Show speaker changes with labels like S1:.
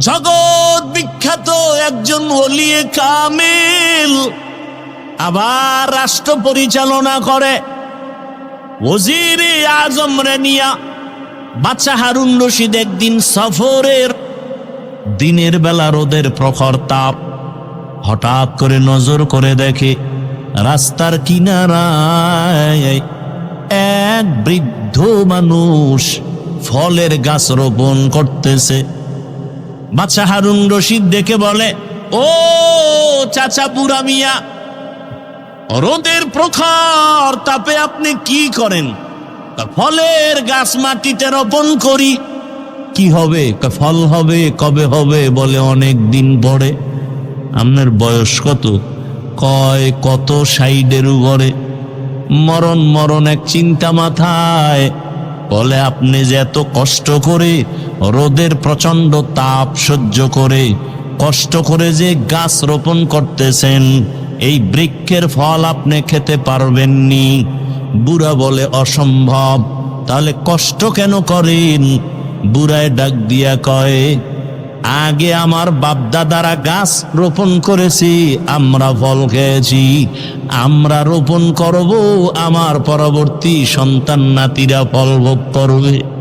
S1: জগৎ বিখ্যাত একজন ওলিয়ে কামিল। আবার রাষ্ট্র পরিচালনা করে ওজিরে আজম রেনিয়া। বাচ্চা হারুন রশিদ একদিন সফরের দিনের বেলা রোদের প্রখর তাপ। হঠাৎ করে নজর করে দেখে রাস্তার কিনারায় এক বৃদ্ধ মানুষ ফলের গাছ রোপণ করতেছে। বাচ্চা হারুন রশিদ দেখে বলে, ও চাচা বুড়া মিয়া, রোদের প্রখর তাপে আপনি কি করেন? ফলের গাছ মাটিতে রোপণ করি। কি হবে? ফল হবে, কবে হবে বলে অনেক দিন পরে। আপনার বয়স কত? কয়, কত সাইডের উপরে? মরণ মরণ এক চিন্তা মাথায়। বলে আপনি যে এত কষ্ট করে রোদের প্রচণ্ড তাপ সহ্য করে কষ্ট করে যে গাছ রোপণ করতেছেন, এই বৃক্ষের ফল আপনি খেতে পারবেননি। বুড়া বলে, অসম্ভব। তাহলে কষ্ট কেন করেন? বুড়ায় ডাক দিয়া কয় আগে আমার বাপদাদারা গাছ রোপণ করেছি, আমরা ফল খেয়েছি। আমরা রোপণ করব, আমার পরবর্তী সন্তান নাতিরা ফল ভোগ করবে।